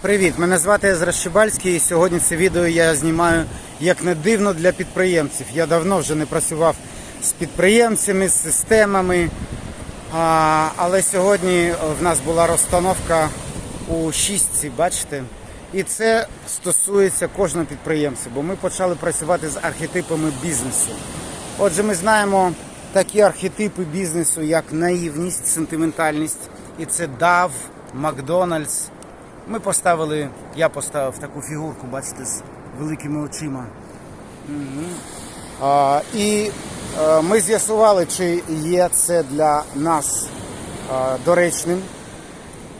Привіт, мене звати Езра Щебальський і сьогодні це відео я знімаю як не дивно для підприємців. Я давно вже не працював з підприємцями, з системами. А, але сьогодні в нас була розстановка у шістці, бачите? І це стосується кожного підприємця, бо ми почали працювати з архетипами бізнесу. Отже, ми знаємо такі архетипи бізнесу, як наївність, сентиментальність, і це DAV, Макдональдс. Ми поставили, я поставив таку фігурку, бачите, з великими очима. А, і ми з'ясували, чи є це для нас доречним,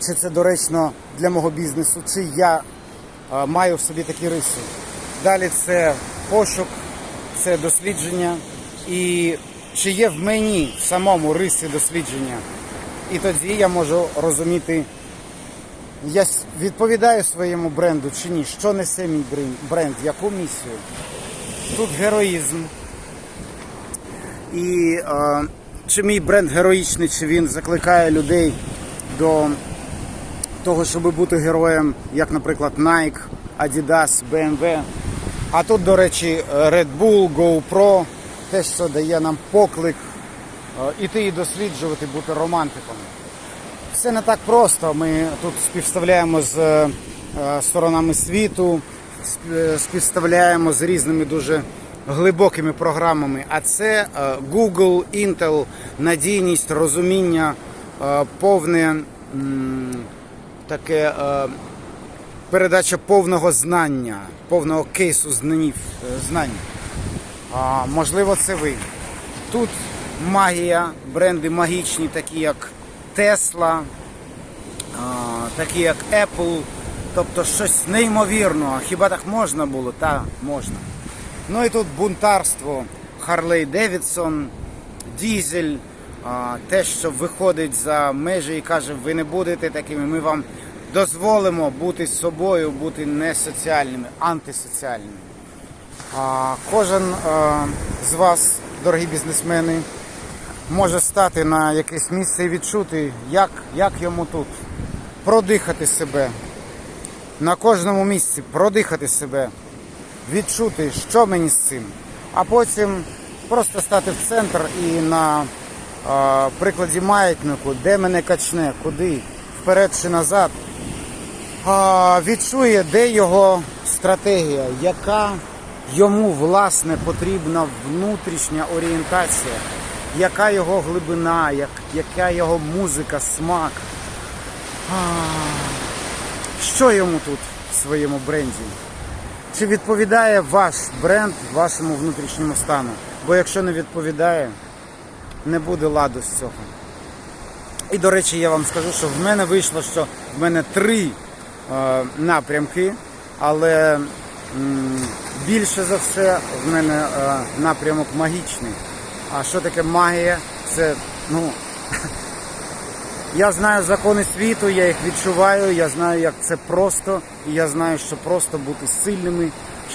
чи це доречно для мого бізнесу, чи я маю в собі такі риси. Далі це пошук, це дослідження, і чи є в мені в самому риси дослідження. І тоді я можу розуміти, я відповідаю своєму бренду чи ні, що несе мій бренд, яку місію. Тут героїзм. І е, чи мій бренд героїчний, чи він закликає людей до того, щоб бути героєм, як, наприклад, Nike, Adidas, BMW. А тут, до речі, Red Bull, GoPro, те, що дає нам поклик іти і досліджувати, бути романтиком. Все не так просто. Ми тут співставляємо з е, сторонами світу, е, співставляємо з різними дуже глибокими програмами. А це е, Google, Intel, надійність, розуміння, е, повне таке е, передача повного знання, повного кейсу знанів, е, знань. Можливо, це ви. Тут магія, бренди магічні, такі як Tesla, такі як Apple, тобто щось неймовірного. Хіба так можна було? Та можна. Ну і тут бунтарство, Харлей Девідсон, Дізель, те, що виходить за межі і каже, ви не будете такими, ми вам дозволимо бути собою, бути не соціальними, антисоціальними. Кожен з вас, дорогі бізнесмени, може стати на якесь місце і відчути, як, як йому тут продихати себе. На кожному місці продихати себе, відчути, що мені з цим. А потім просто стати в центр і на е, прикладі маятнику, де мене качне, куди, вперед чи назад, а, відчує, де його стратегія, яка йому власне потрібна внутрішня орієнтація, яка його глибина, як, яка його музика, смак. А, що йому тут в своєму бренді? Чи відповідає ваш бренд вашому внутрішньому стану? Бо якщо не відповідає, не буде ладу з цього. І до речі, я вам скажу, що в мене вийшло, що в мене три е, напрямки, але м, більше за все в мене е, напрямок магічний. А що таке магія? Це ну. Я знаю закони світу, я їх відчуваю, я знаю, як це просто, і я знаю, що просто бути сильними,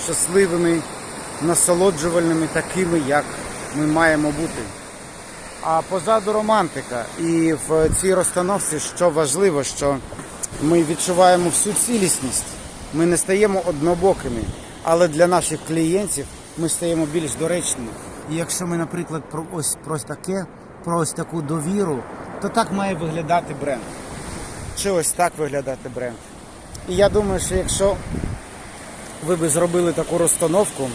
щасливими, насолоджувальними, такими, як ми маємо бути. А позаду романтика. І в цій розстановці, що важливо, що ми відчуваємо всю цілісність. Ми не стаємо однобокими, але для наших клієнтів ми стаємо більш доречними. І якщо ми, наприклад, про ось про таке, про ось таку довіру, то так має виглядати бренд. Чи ось так виглядати бренд. І я думаю, що якщо ви би зробили таку розстановку,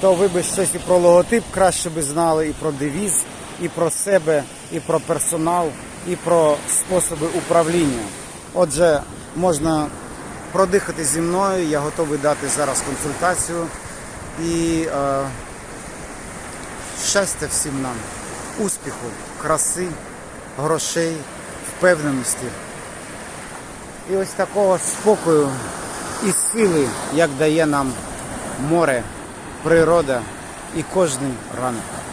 то ви би щось і про логотип краще би знали, і про девіз, і про себе, і про персонал, і про способи управління. Отже, можна продихати зі мною, я готовий дати зараз консультацію. І е, щастя всім нам, успіху, краси, грошей, впевненості. І ось такого спокою і сили, як дає нам море, природа і кожний ранок.